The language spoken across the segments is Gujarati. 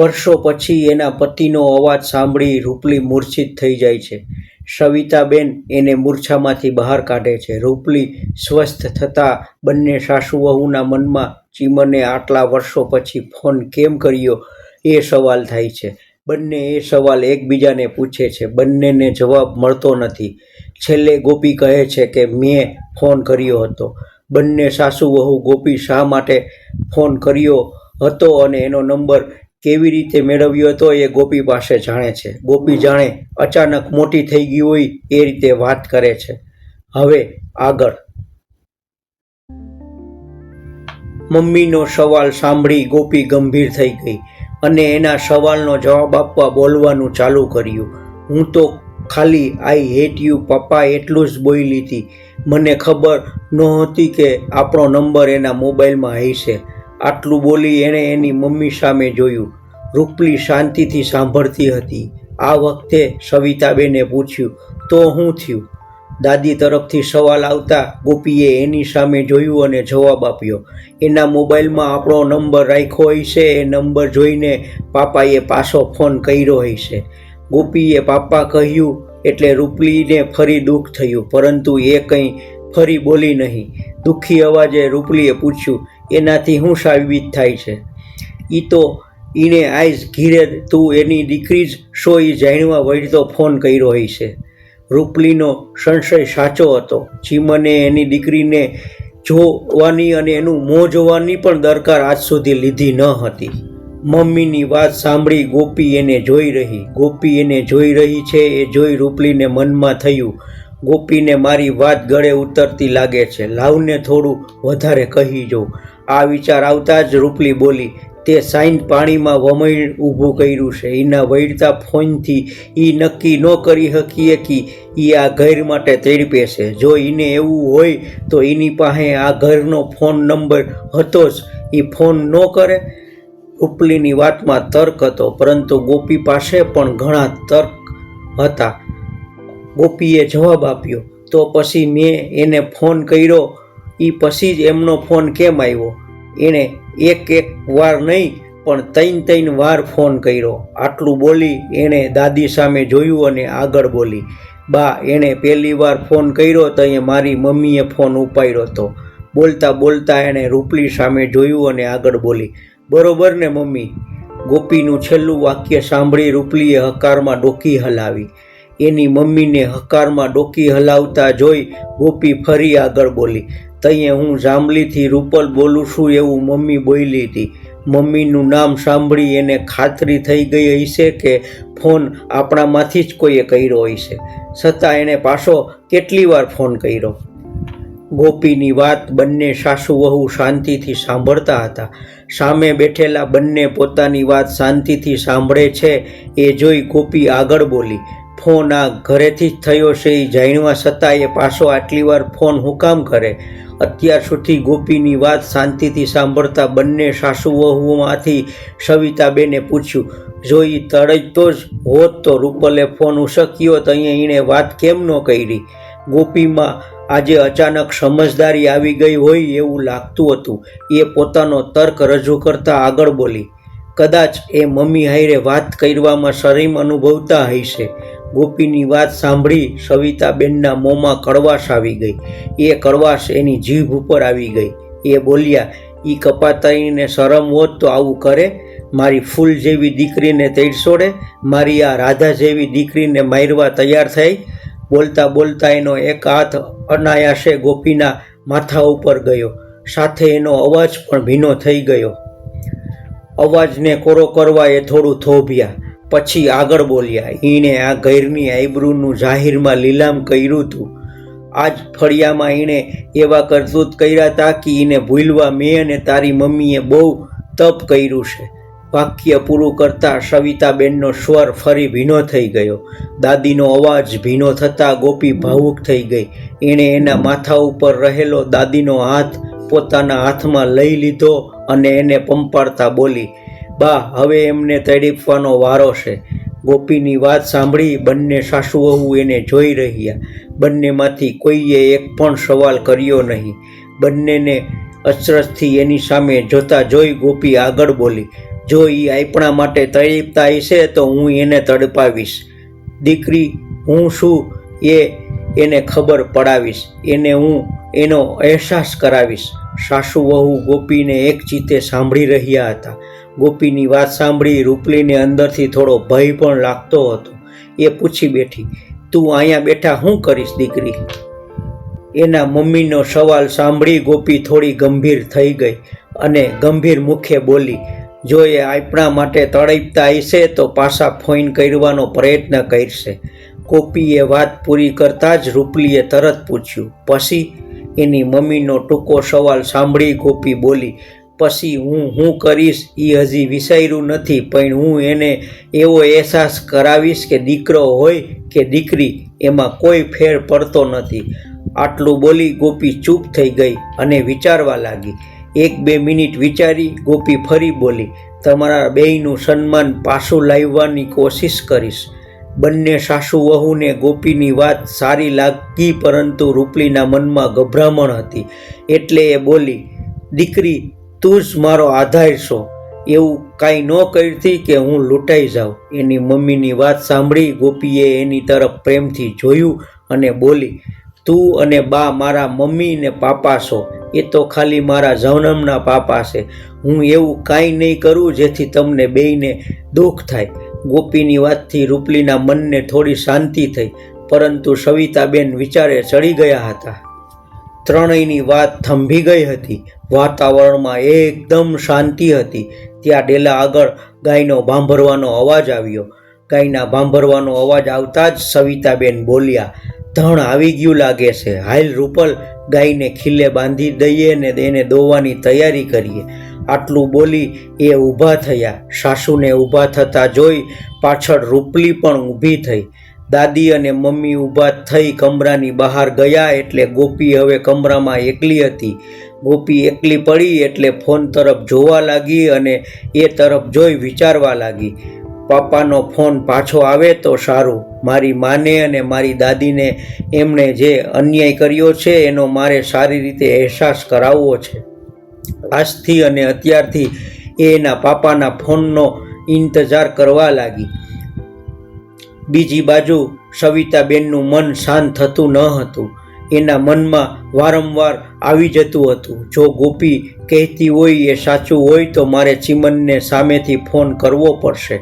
વર્ષો પછી એના પતિનો અવાજ સાંભળી રૂપલી મૂર્છિત થઈ જાય છે. સવિતાબેન એને મૂર્છામાંથી બહાર કાઢે છે. રૂપલી સ્વસ્થ થતાં બંને સાસુ વહુના મનમાં ચીમને આટલા વર્ષો પછી ફોન કેમ કર્યો એ સવાલ થાય છે. બંને એ સવાલ એકબીજાને પૂછે છે. બંનેને જવાબ મળતો નથી. છેલ્લે ગોપી કહે છે કે મેં ફોન કર્યો હતો. બંને સાસુ વહુ ગોપી શા માટે ફોન કર્યો હતો અને એનો નંબર કેવી રીતે મેળવ્યો હતો એ ગોપી પાસે જાણે છે. ગોપી જાણે અચાનક મોટી થઈ ગઈ હોય એ રીતે વાત કરે છે. હવે આગળ. મમ્મીનો સવાલ સાંભળી ગોપી ગંભીર થઈ ગઈ અને એના સવાલનો જવાબ આપવા બોલવાનું ચાલુ કર્યું. હું તો ખાલી આઈ હેટ યુ, પપ્પા એટલું જ બોલી હતી. મને ખબર નહોતી કે આપણો નંબર એના મોબાઈલમાં હશે. આટલું બોલી એણે એની મમ્મી સામે જોયું. રૂપલી શાંતિથી સાંભળતી હતી. આ વખતે સવિતાબેને પૂછ્યું, તો હું થયું? દાદી તરફથી સવાલ આવતા ગોપીએ એની સામે જોયું અને જવાબ આપ્યો, એના મોબાઈલમાં આપણો નંબર રાખ્યો હશે, એ નંબર જોઈને પાપાએ પાછો ફોન કર્યો હશે. ગોપીએ પાપા કહ્યું, એટલે રૂપલીને ફરી દુઃખ થયું, પરંતુ એ કંઈ ફરી બોલી નહીં. દુઃખી અવાજે રૂપલીએ પૂછ્યું એનાથી શું સાબિત થાય છે. એ તો એને આઈઝ ઘીરે તું એની દીકરી જ શો એ જાણવા વળતો ફોન કર્યો હશે રૂપલીનો સંશય સાચો હતો. ચીમને એની દીકરીને જોવાની અને એનું મોં જોવાની પણ દરકાર આજ સુધી લીધી ન હતી. મમ્મીની વાત સાંભળી ગોપી એને જોઈ રહી. ગોપી એને જોઈ રહી છે, એ જોઈ રૂપલીને મનમાં થયું. ગોપીને મારી વાત ગળે ઉતરતી લાગે છે. લાવને થોડું વધારે કહી જો. આ વિચાર આવતા જ રૂપલી બોલી, તે સાઈન પાણીમાં વમણ ઊભું કર્યું છે. એના વૈડતા ફોનથી એ નક્કી ન કરી શકીએ કે એ આ ઘર માટે તડપે છે. જો એને એવું હોય તો એની પાસે આ ઘરનો ફોન નંબર હતો જ. એ ફોન ન કરે. ઉપલીની વાતમાં તર્ક હતો, પરંતુ ગોપી પાસે પણ ઘણા તર્ક હતા. ગોપીએ જવાબ આપ્યો, તો પછી મેં એને ફોન કર્યો એ પછી જ એમનો ફોન કેમ આવ્યો? એણે એક એક વાર નહીં, પણ ત્રણ ત્રણ વાર ફોન કર્યો. આટલું બોલી એણે દાદી સામે જોયું અને આગળ બોલી, બા, એણે પહેલી વાર ફોન કર્યો તો એ મારી મમ્મીએ ફોન ઉપાડ્યો હતો બોલતા બોલતા એણે રૂપલી સામે જોયું અને આગળ બોલી, બરોબર ને મમ્મી. ગોપીનું છેલ્લું વાક્ય સાંભળી રૂપલીએ હકારમાં ડોકી હલાવી. એની મમ્મીને હકારમાં ડોકી હલાવતા જોઈ ગોપી ફરી આગળ બોલી, તઈએ હું જાંબલીથી રૂપલ બોલું છું એવું મમ્મી બોલી હતી. મમ્મીનું નામ સાંભળી એને ખાતરી થઈ ગઈ હશે કે ફોન આપણામાંથી જ કોઈએ કર્યો હશે. છતાં એણે પાછો કેટલી વાર ફોન કર્યો. ગોપીની વાત બંને સાસુ વહુ શાંતિથી સાંભળતા હતા. સામે બેઠેલા બંને પોતાની વાત શાંતિથી સાંભળે છે એ જોઈ ગોપી આગળ બોલી ફોન આ ઘરેથી જ થયો છે એ જાણવા છતાં એ પાછો આટલી વાર ફોન હું કામ કરે? અત્યાર સુધી ગોપીની વાત શાંતિથી સાંભળતા બંને સાસુ વહુમાંથી સવિતાબેને પૂછ્યું, જો એ તળજતો જ હોત તો રૂપલે ફોન ઉસક્યો તો અહીંયા એણે વાત કેમ ન કરી? ગોપીમાં આજે અચાનક સમજદારી આવી ગઈ હોય એવું લાગતું હતું. એ પોતાનો તર્ક રજૂ કરતા આગળ બોલી, કદાચ એ મમ્મી હારે વાત કરવામાં શરમ અનુભવતા હશે. ગોપીની વાત સાંભળી સવિતાબેનના મોંમાં કડવાશ આવી ગઈ. એ કડવાશ એની જીભ ઉપર આવી ગઈ. એ બોલ્યા, ઈ કપાતાઈને શરમ હોત તો આવું કરે. મારી ફૂલ જેવી દીકરીને તેડસોડે મારી આ રાધા જેવી દીકરીને મારવા તૈયાર થઈ. બોલતા બોલતા એનો એક હાથ અનાયાસે ગોપીના માથા ઉપર ગયો. સાથે એનો અવાજ પણ ભીનો થઈ ગયો. અવાજને કોરો કરવા એ થોડું થોભ્યા. પછી આગળ બોલ્યા એણે આ ઘેરની આઈબ્રુનું જાહેરમાં લીલામ કર્યું હતું આજ ફળિયામાં એણે એવા કરતૂત કર્યા હતા કે એને ભૂલવા મેં અને તારી મમ્મીએ બહુ તપ કર્યું છે. વાક્ય પૂરું કરતાં સવિતાબેનનો સ્વર ફરી ભીનો થઈ ગયો. દાદીનો અવાજ ભીનો થતાં ગોપી ભાવુક થઈ ગઈ. એણે એના માથા ઉપર રહેલો દાદીનો હાથ પોતાના હાથમાં લઈ લીધો અને એને પંપાડતા બોલી બા, હવે એમને તડીપવાનો વારો છે. ગોપીની વાત સાંભળી બંને સાસુ વહુ એને જોઈ રહ્યા. બંનેમાંથી કોઈએ એક પણ સવાલ કર્યો નહીં. બંનેને અચરજથી એની સામે જોતા જોઈ ગોપી આગળ બોલી, જો એ આપણા માટે તળીપતા હશે તો હું એને તડપાવીશ. દીકરી, હું શું એ એને ખબર પડાવીશ? એને હું એનો અહેસાસ કરાવીશ? સાસુ વહુ ગોપીને એક ચીતે સાંભળી રહ્યા હતા. ગોપીની વાત સાંભળી રૂપલીને અંદરથી થોડો ભય પણ લાગતો હતો. એ પૂછી બેઠી, તું અહીંયા બેઠા શું કરીશ દીકરી? એના મમ્મીનો સવાલ સાંભળી ગોપી થોડી ગંભીર થઈ ગઈ અને ગંભીર મુખે બોલી, જો એ આપણા માટે તડપતા હશે તો પાછા ફોઈન કરવાનો પ્રયત્ન કરશે. ગોપીએ વાત પૂરી કરતાં જ રૂપલીએ તરત પૂછ્યું, પછી? એની મમ્મીનો ટૂંકો સવાલ સાંભળી ગોપી બોલી પછી હું હું કરીશ એ હજી વિચાર્યું નથી, પણ હું એને એવો અહેસાસ કરાવીશ કે દીકરો હોય કે દીકરી, એમાં કોઈ ફેર પડતો નથી. આટલું બોલી ગોપી ચૂપ થઈ ગઈ અને વિચારવા લાગી. એક બે મિનિટ વિચારી ગોપી ફરી બોલી, તમારા બેયનું સન્માન પાછું લાવવાની કોશિશ કરીશ. બંને સાસુ વહુને ગોપીની વાત સારી લાગતી પરંતુ રૂપલીના મનમાં ગભરામણ હતી. એટલે એ બોલી, દીકરી તું જ મારો આધાર છો. એવું કાંઈ ન કરતી કે હું લૂંટાઈ જાઉં. એની મમ્મીની વાત સાંભળી ગોપીએ એની તરફ પ્રેમથી જોયું અને બોલી, તું અને બા મારા મમ્મી ને પાપા છો. એ તો ખાલી મારા જવનમના પાપા છે. હું એવું કાંઈ નહીં કરું જેથી તમને બેયને દુઃખ થાય. ગોપીની વાતથી રૂપલીના મનને થોડી શાંતિ થઈ, પરંતુ સવિતાબેન વિચારે ચડી ગયા હતા. ત્રણેયની વાત થંભી ગઈ હતી. વાતાવરણમાં એકદમ શાંતિ હતી. ત્યાં ડેલા આગળ ગાયનો ભાંભરવાનો અવાજ આવ્યો. ગાયના ભાંભરવાનો અવાજ આવતા જ સવિતાબેન બોલ્યા, ધણ આવી ગયું લાગે છે. હાલ રૂપલ ગાયને ખીલે બાંધી દઈએ ને એને દોવાની તૈયારી કરીએ. આટલું બોલી એ ઊભા થયા. સાસુને ઊભા થતાં જોઈ પાછળ રૂપલી પણ ઊભી થઈ. દાદી અને મમ્મી ઊભા થઈ કમરાની બહાર ગયા એટલે ગોપી હવે કમરામાં એકલી હતી. ગોપી એકલી પડી એટલે ફોન તરફ જોવા લાગી અને એ તરફ જોઈ વિચારવા લાગી. પાપાનો ફોન પાછો આવે તો સારું. મારી માને અને મારી દાદીને એમણે જે અન્યાય કર્યો છે એનો મારે સારી રીતે અહેસાસ કરાવવો છે. આજથી અને અત્યારથી એના પાપાના ફોનનો ઇંતજાર કરવા લાગી. બીજી બાજુ સવિતાબેનનું મન શાંત થતું ન હતું. એના મનમાં વારંવાર આવી જતું હતું. જો ગોપી કહેતી હોય એ સાચું હોય તો મારે ચિમનને સામેથી ફોન કરવો પડશે.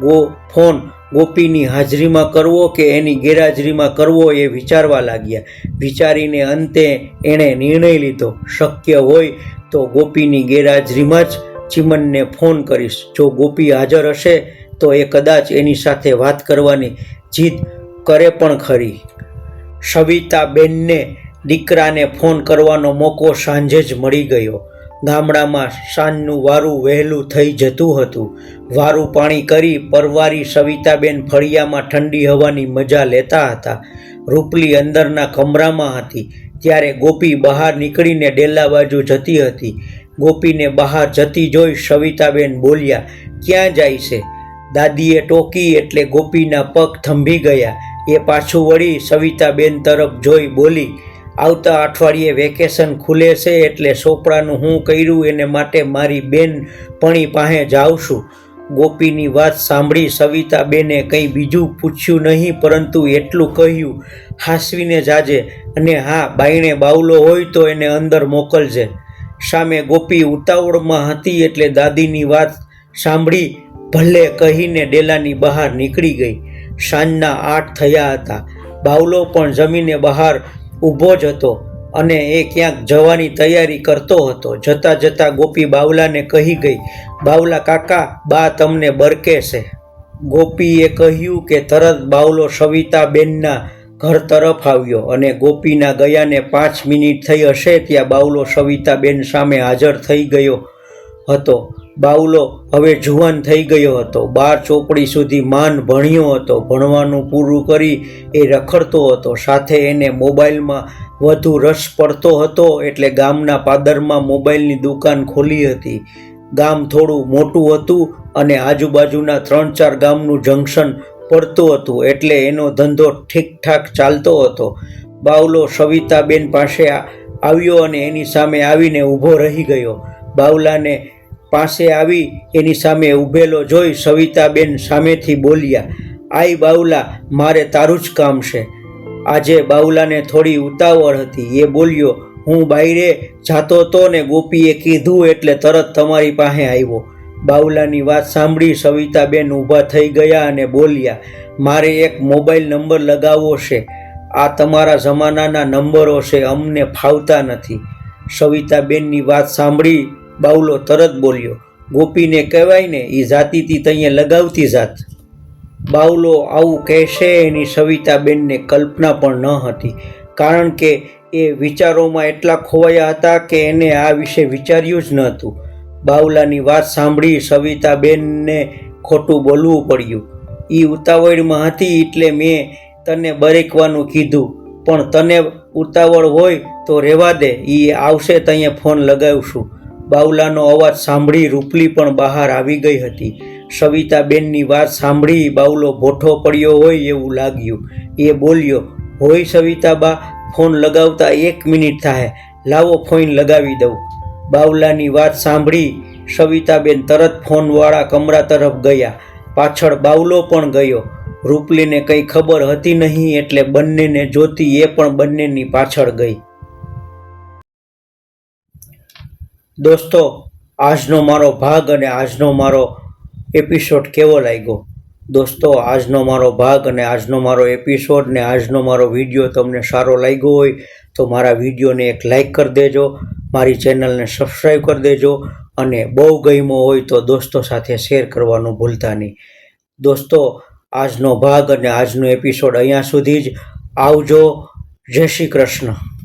ગો, ફોન ગોપીની હાજરીમાં કરવો કે એની ગેરહાજરીમાં કરવો એ વિચારવા લાગ્યા. વિચારીને અંતે એણે નિર્ણય લીધો. શક્ય હોય તો ગોપીની ગેરહાજરીમાં જ ચિમનને ફોન કરીશ. જો ગોપી હાજર હશે તો એ કદાચ એની સાથે વાત કરવાની જીદ કરે પણ ખરી. સવિતાબેનને દીકરાને ફોન કરવાનો મોકો સાંજે જ મળી ગયો. ગામડામાં સાંજનું વારું વહેલું થઈ જતું હતું. વારું પાણી કરી પરવારી સવિતાબેન ફળિયામાં ઠંડી હવાની મજા લેતા હતા. રૂપલી અંદરના કમરામાં હતી. ત્યારે ગોપી બહાર નીકળીને ડેલા બાજુ જતી હતી. ગોપીને બહાર જતી જોઈ સવિતાબેન બોલ્યા, ક્યાં જાય છે? દાદીએ ટોકી એટલે ગોપીના પગ થંભી ગયા. એ પાછું વળી સવિતાબેન તરફ જોઈ બોલી, આવતા અઠવાડિયે વેકેશન ખુલે છે એટલે સોપડાનું હું કર્યું એને માટે મારી બેન પણી પાસે જાઉં છું ગોપીની વાત સાંભળી સવિતાબેને કંઈ બીજું પૂછ્યું નહીં, પરંતુ એટલું કહ્યું, હાસવીને જાજે અને હા, બાયણે બાવલો હોય તો એને અંદર મોકલજે. સામે ગોપી ઉતાવળમાં હતી એટલે દાદીની વાત સાંભળી ભલે કહીને ડેલાની બહાર નીકળી ગઈ. સાંજના આઠ થયા હતા. બાવલો પણ જમીને બહાર ઊભો જ હતો અને એ ક્યાંક જવાની તૈયારી કરતો હતો. જતાં જતાં ગોપી બાવલાને કહી ગઈ, બાવલા કાકા, બા તમને બરકે છે. ગોપીએ કહ્યું કે તરત બાવલો સવિતાબેનના ઘર તરફ આવ્યો અને ગોપીના ગયાને પાંચ મિનિટ થઈ હશે ત્યાં બાવલો સવિતાબેન સામે હાજર થઈ ગયો હતો. બાવલો હવે જુવાન થઈ ગયો હતો. બાર ચોપડી સુધી માન ભણ્યો હતો. ભણવાનું પૂરું કરી એ રખડતો હતો. સાથે એને મોબાઈલમાં વધુ રસ પડતો હતો એટલે ગામના પાદરમાં મોબાઈલની દુકાન ખોલી હતી. ગામ થોડું મોટું હતું અને આજુબાજુના ત્રણ ચાર ગામનું જંકશન પડતું હતું એટલે એનો ધંધો ઠીકઠાક ચાલતો હતો. બાઉલો સવિતાબેન પાસે આવ્યો અને એની સામે આવીને ઊભો રહી ગયો. બાવલાને પાસે આવી એની સામે ઊભેલો જોઈ સવિતાબેન સામેથી બોલ્યા આઈ બાઉલા, મારે તારું જ કામ છે. આજે બાઉલાને થોડી ઉતાવળ હતી. એ બોલ્યો, હું બાયરે જાતો તો ને ગોપીએ કીધું એટલે તરત તમારી પાસે આવ્યો. બાઉલાની વાત સાંભળી સવિતાબેન ઊભા થઈ ગયા અને બોલ્યા, મારે એક મોબાઈલ નંબર લગાવવો છે. આ તમારા જમાનાના નંબરો છે, અમને ફાવતા નથી. સવિતાબેનની વાત સાંભળી બાવલો તરત બોલ્યો, ગોપીને કહેવાય ને એ જાતિથી તઈએ લગાવતી જાત. બાઉલો આવું કહેશે એની સવિતાબેનને કલ્પના પણ ન હતી, કારણ કે એ વિચારોમાં એટલા ખોવાયા હતા કે એને આ વિશે વિચાર્યું જ ન હતું બાઉલાની વાત સાંભળી સવિતાબેનને ખોટું બોલવું પડ્યું. એ ઉતાવળમાં હતી એટલે મેં તને બરેકવાનું કીધું, પણ તને ઉતાવળ હોય તો રહેવા દે એ આવશે તઈએ ફોન લગાવશું. બાવલાનો અવાજ સાંભળી રૂપલી પણ બહાર આવી ગઈ હતી. સવિતાબેનની વાત સાંભળી બાવલો ભોઠો પડ્યો હોય એવું લાગ્યું. એ બોલ્યો, હોય સવિતાબા, ફોન લગાવતા એક મિનિટ થાય લાવો ફોન લગાવી દઉં. બાવલાની વાત સાંભળી સવિતાબેન તરત ફોનવાળા કમરા તરફ ગયા. પાછળ બાવલો પણ ગયો. રૂપલીને કંઈ ખબર હતી નહીં એટલે બંનેને જોતી એ પણ બંનેની પાછળ ગઈ. દોસ્તો, આજનો મારો ભાગ અને આજનો મારો એપિસોડ કેવો લાગ્યો? દોસ્તો, આજનો મારો ભાગ અને આજનો મારો એપિસોડ ને આજનો મારો વીડિયો તમને સારો લાગ્યો હોય, તો મારા વિડીયોને એક લાઈક કરી દેજો, મારી ચેનલને સબસ્ક્રાઈબ કરી દેજો અને બહુ ગમ્યો હોય તો દોસ્તો સાથે શેર કરવાનું ભૂલતા નહીં. દોસ્તો, આજનો ભાગ અને આજનો એપિસોડ અહીંયા સુધી જ આવજો. જય શ્રી કૃષ્ણ.